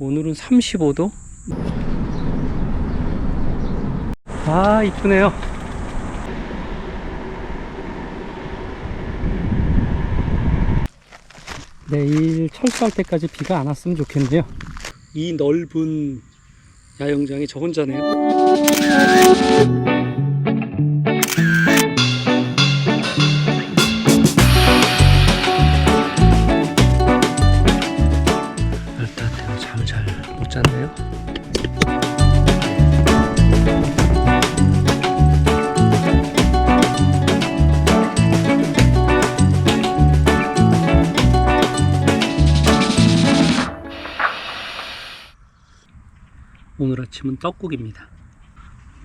오늘은 35도. 아, 이쁘네요. 내일 철수할 때까지 비가 안 왔으면 좋겠네요. 이 넓은 야영장에 저 혼자네요. 아침은 떡국입니다.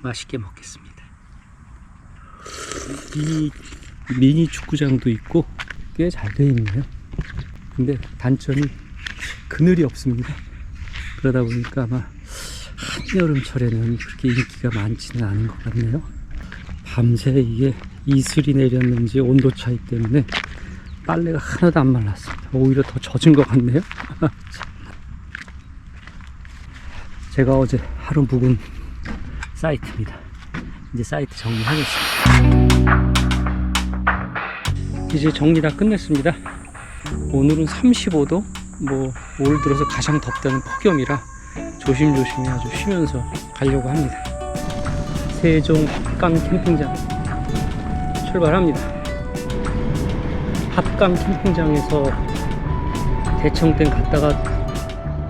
맛있게 먹겠습니다. 이 미니 축구장도 있고 꽤잘 되어 있네요. 근데 단점이 그늘이 없습니다. 그러다 보니까 아마 한여름철에는 그렇게 인기가 많지는 않은 것 같네요. 밤새 이게 이슬이 내렸는지 온도 차이 때문에 빨래가 하나도 안 말랐습니다. 오히려 더 젖은 것 같네요. 제가 어제 하루 묵은 사이트입니다. 이제 사이트 정리하겠습니다. 이제 정리 다 끝냈습니다. 오늘은 35도, 뭐, 올 들어서 가장 덥다는 폭염이라 조심조심히 아주 쉬면서 가려고 합니다. 세종 합강 캠핑장 출발합니다. 합강 캠핑장에서 대청댐 갔다가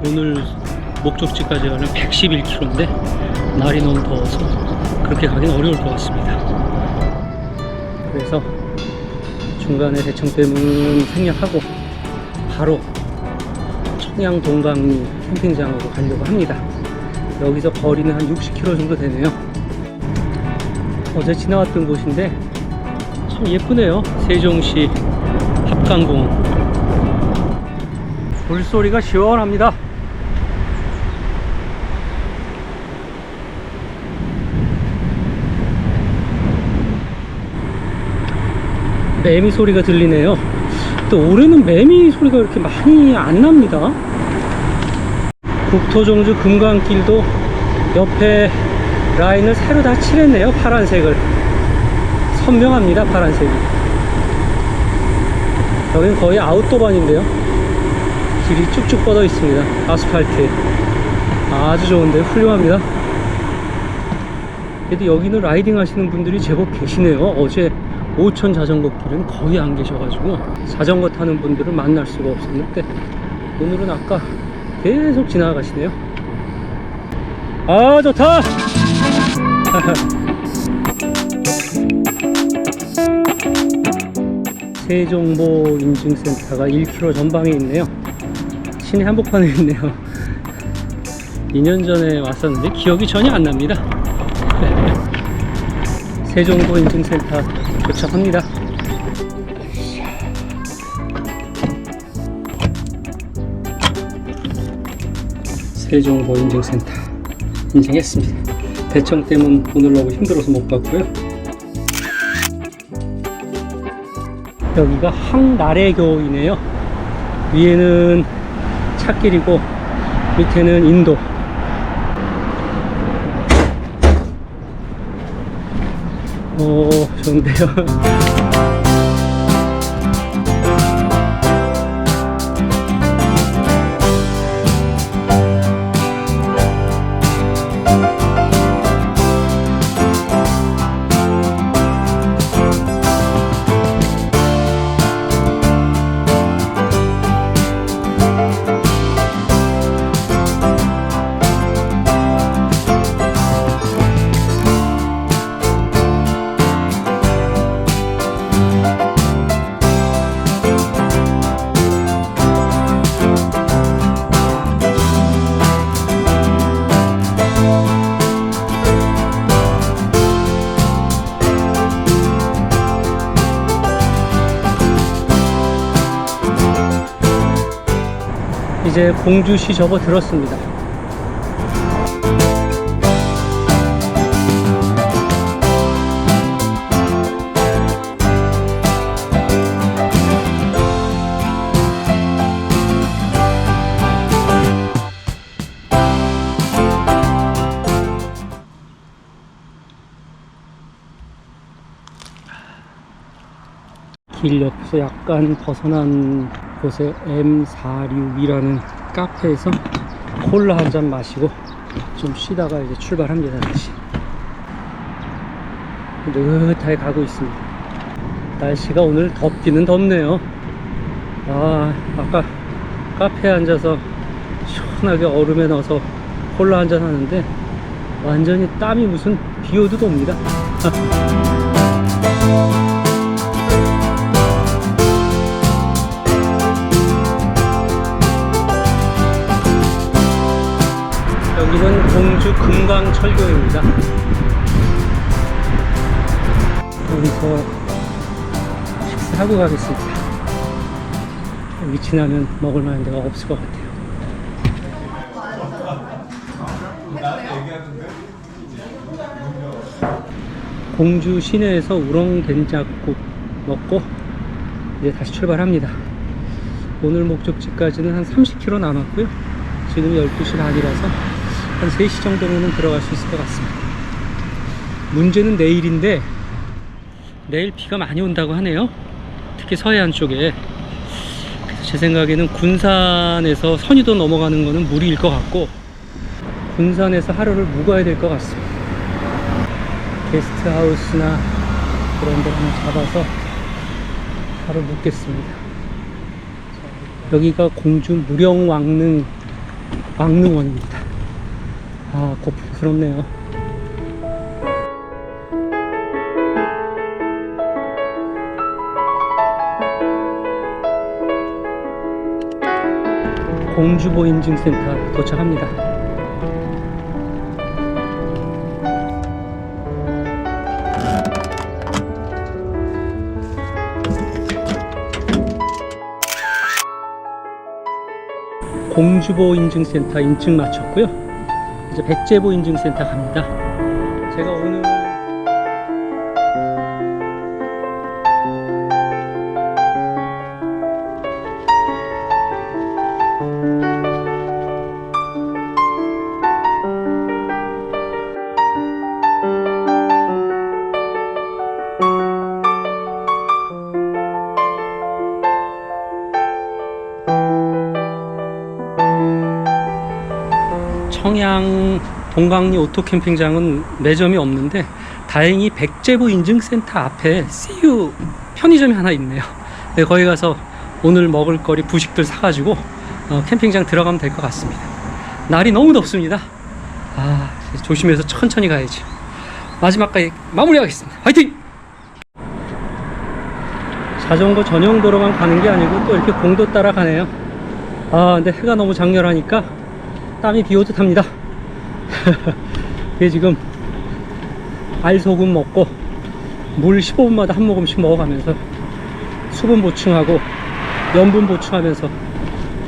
오늘 목적지까지 가는 111km인데 날이 너무 더워서 그렇게 가긴 어려울 것 같습니다. 그래서 중간에 대청댐은 생략하고 바로 청양 동강리 캠핑장으로 가려고 합니다. 여기서 거리는 한 60km 정도 되네요. 어제 지나왔던 곳인데 참 예쁘네요. 세종시 합강공원. 물소리가 시원합니다. 매미 소리가 들리네요. 또 올해는 매미 소리가 이렇게 많이 안 납니다. 국토종주 금강길도 옆에 라인을 새로 다 칠했네요. 파란색을. 선명합니다. 파란색이. 여기는 거의 아웃도반인데요. 길이 쭉쭉 뻗어 있습니다. 아스팔트. 아주 좋은데 훌륭합니다. 그래도 여기는 라이딩 하시는 분들이 제법 계시네요. 어제 5천 자전거 길은 거의 안 계셔가지고 자전거 타는 분들을 만날 수가 없었는데 오늘은 아까 계속 지나가시네요. 아 좋다. 세종보 인증센터가 1km 전방에 있네요. 시내 한복판에 있네요. 2년 전에 왔었는데 기억이 전혀 안 납니다. 세종보 인증센터 도착합니다. 세종보 인증센터 인증했습니다. 대청 때문 오늘 너무 힘들어서 못 갔고요. 여기가 항나래교이네요. 위에는 찻길이고 밑에는 인도. 오, 좋은데요. 이제 공주시 접어들었습니다. 길 옆에서 약간 벗어난 곳에 M46이라는 카페에서 콜라 한 잔 마시고 좀 쉬다가 이제 출발합니다 다시 느긋하게 가고 있습니다. 날씨가 오늘 덥기는 덥네요. 아 아까 카페에 앉아서 시원하게 얼음에 넣어서 콜라 한 잔 하는데 완전히 땀이 무슨 비 오듯 옵니다 여기는 공주 금강철교입니다. 여기서 식사하고 가겠습니다. 위치나면 먹을 만한 데가 없을 것 같아요. 공주 시내에서 우렁 된장국 먹고 이제 다시 출발합니다. 오늘 목적지까지는 한 30km 남았고요. 지금 12시 반이라서 한 3시 정도면 들어갈 수 있을 것 같습니다. 문제는 내일인데 내일 비가 많이 온다고 하네요. 특히 서해안 쪽에. 제 생각에는 군산에서 선유도 넘어가는 거는 무리일 것 같고 군산에서 하루를 묵어야 될 것 같습니다. 게스트하우스나 그런 데 한번 잡아서 하루 묵겠습니다. 여기가 공주 무령왕릉 왕릉원입니다. 아, 고풍스럽네요. 공주보 인증센터 도착합니다. 공주보 인증센터 인증 마쳤고요. 이제 백제보 인증센터 갑니다. 제가 오늘 청양 동강리 오토캠핑장은 매점이 없는데 다행히 백제보 인증센터 앞에 CU 편의점이 하나 있네요. 네, 거기 가서 오늘 먹을 거리 부식들 사가지고 어, 캠핑장 들어가면 될 것 같습니다. 날이 너무 덥습니다. 아 조심해서 천천히 가야지. 마지막까지 마무리하겠습니다. 화이팅! 자전거 전용 도로만 가는 게 아니고 또 이렇게 공도 따라 가네요. 아 근데 해가 너무 장렬하니까 땀이 비 오듯 합니다. 이게 지금 알소금 먹고 물 15분마다 한 모금씩 먹어가면서 수분 보충하고 염분 보충하면서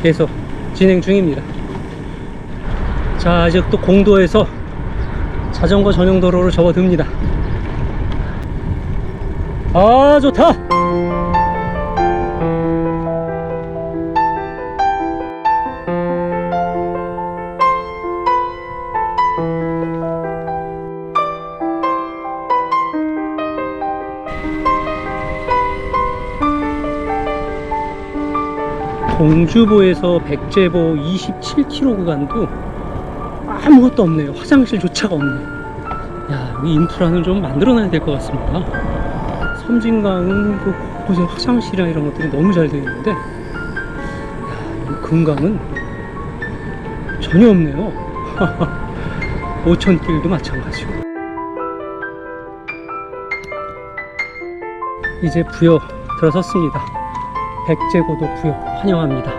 계속 진행 중입니다. 자, 이제 또 공도에서 자전거 전용 도로로 접어듭니다. 아, 좋다! 동주보에서 백제보 27km 구간도 아무것도 없네요. 화장실조차가 없네요. 야, 이 인프라는 좀 만들어놔야 될 것 같습니다. 섬진강은 그 곳곳에 화장실이나 이런 것들이 너무 잘 되어 있는데, 야, 이 금강은 전혀 없네요. 오천길도 마찬가지고. 이제 부여 들어섰습니다. 백제고도 부여 환영합니다.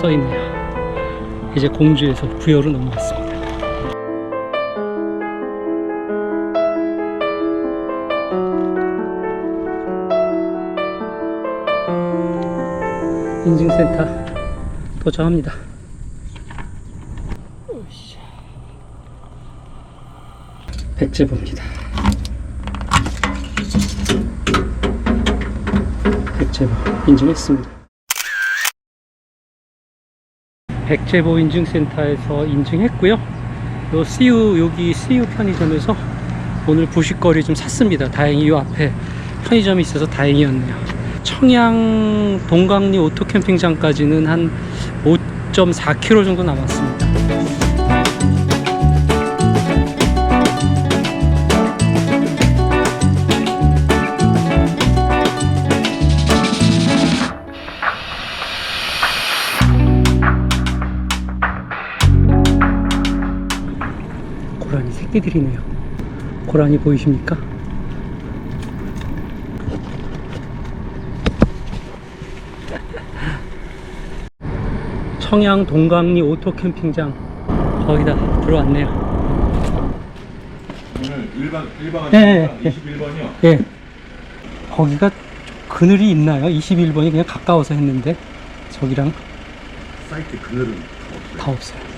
써있네요. 이제 공주에서 부여로 넘어갔습니다. 인증센터 도착합니다. 으쌰. 백제보입니다. 백제보 인증했습니다. 백제보 인증센터에서 인증했고요. 요 CU 여기 CU 편의점에서 오늘 부식거리 좀 샀습니다. 다행히 요 앞에 편의점이 있어서 다행이었네요. 청양 동강리 오토 캠핑장까지는 한 5.4km 정도 남았습니다. 새끼들이네요. 고라니 보이십니까? 청양 동강리 오토 캠핑장 거기다 들어왔네요. 오늘 1박 1박 예, 하니까 예. 21번이요. 예. 거기가 그늘이 있나요? 21번이 그냥 가까워서 했는데 저기랑 사이트 그늘은 다 없어요.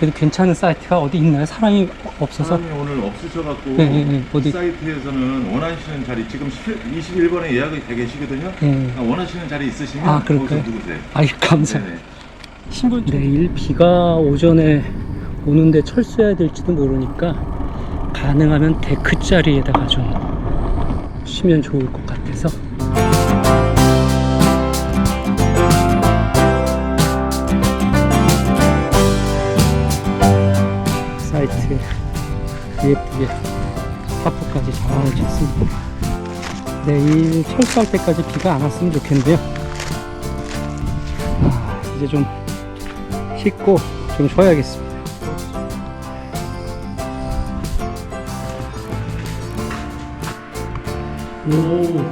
그래도 괜찮은 사이트가 어디 있나요? 사람이 없어서 사람이 오늘 없으셔갖고 예, 예, 예. 어디? 이 사이트에서는 원하시는 자리 지금 21번에 예약이 돼 계시거든요. 예. 아, 원하시는 자리 있으시면 아, 그럴까요? 거기서 누구세요? 아이 감사. 네네. 신분 내일 비가 오전에 오는데 철수해야 될지도 모르니까 가능하면 데크 자리에다가 좀 쉬면 좋을 것 같아서 사이트에 예쁘게 타프까지 잘 쳤습니다. 내일 철수할 때까지 비가 안 왔으면 좋겠는데요. 아, 이제 좀 씻고 좀 쉬어야겠습니다. 오,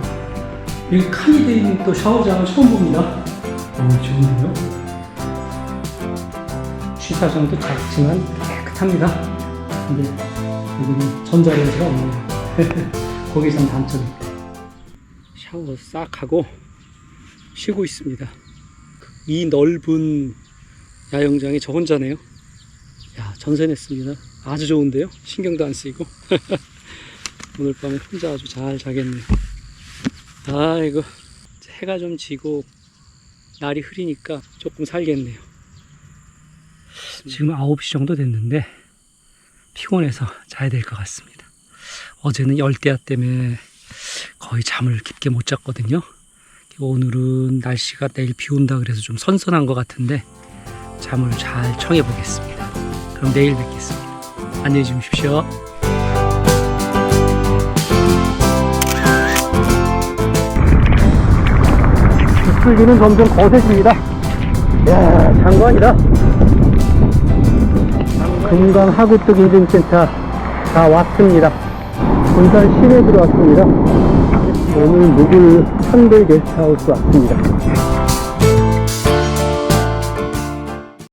여기 칸이 되어 있는 또 샤워장을 처음 봅니다. 오, 좋은데요? 취사장도 작지만 깨끗합니다. 근데 여기는 전자레인지가 없네요. 거기 선 단점입니다. 샤워 싹 하고 쉬고 있습니다. 이 넓은 야영장에 저 혼자네요. 야, 전세 냈습니다. 아주 좋은데요? 신경도 안 쓰이고. 오늘 밤에 혼자 아주 잘 자겠네요. 아, 이거 해가 좀 지고 날이 흐리니까 조금 살겠네요. 지금 9시 정도 됐는데 피곤해서 자야 될 것 같습니다. 어제는 열대야 때문에 거의 잠을 깊게 못 잤거든요. 오늘은 날씨가 내일 비 온다 그래서 좀 선선한 것 같은데 잠을 잘 청해 보겠습니다. 그럼 내일 뵙겠습니다. 안녕히 주무십시오. 빗줄기는 점점 거세집니다. 이야, 장관이다. 금강 하구뚝 인증센터 다 왔습니다. 군산 시내 들어왔습니다. 오늘 묵을 한글 게스트하우스 왔습니다.